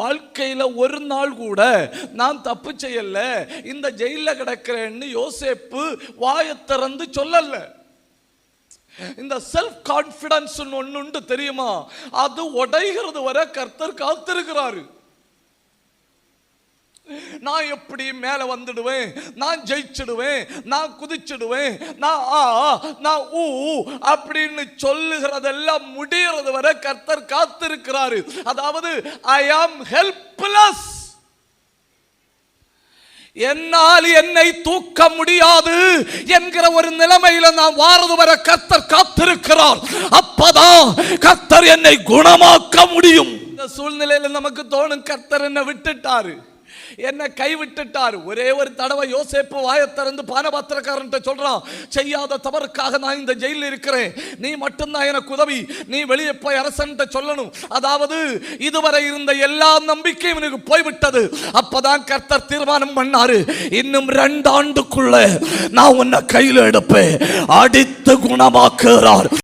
வாழ்க்கையில் ஒரு நாள் கூட நான் தப்பு செய்யல. இந்த ஜெயிலில் கிடக்கிறேன்னு யோசேப்பு வாயை திறந்து சொல்லலை. இந்த செல்ஃப் கான்ஃபிடன்ஸ் ஒன்று உண்டு தெரியுமா? அது உடைகிறது வரை கர்த்தர் காத்திருக்கிறாரு. நான் எப்படி மேலே வந்துடுவேன்? நான் ஜெயிச்சிடுவேன். நான் குதிச்சிடுவேன். நான் ஆ நான் ஊ அப்படின்னு சொல்லுகிறதெல்லாம் முடியறது வரை கர்த்தர் காத்திருக்கிறாரு. அதாவது ஐ ஆம் ஹெல்ப்லெஸ் என்னால் என்னை தூக்க முடியாது என்கிற ஒரு நிலைமையில நான் வாரது வரை கர்த்தர் காத்திருக்கிறார். அப்பதான் கர்த்தர் என்னை குணமாக்க முடியும். இந்த சூழ்நிலையில நமக்கு தோணும் கர்த்தர் என்னை விட்டுட்டாரு. என்ன கைவிட்டுட்டார். ஒரே ஒரு தடவை யோசேப்பு வாயத்திறந்து பானபாத்திரக்காரன் பானபாத்திரக்காரன்ட்ட சொல்றான் செய்யாத தவறுக்காக நான் இந்த ஜெயிலில் இருக்கிறேன். நீ மட்டும்தான் எனக்கு உதவி. நீ வெளியே போய் அரசன்ட்ட சொல்லணும். அதாவது இதுவரை இருந்த எல்லா நம்பிக்கையும் எனக்கு போய்விட்டது. அப்பதான் கர்த்தர் தீர்மானம் பண்ணாரு. இன்னும் ரெண்டு ஆண்டுக்குள்ள நான் உன்னை கையில் எடுப்பேன். அடித்து குணமாக்குறார்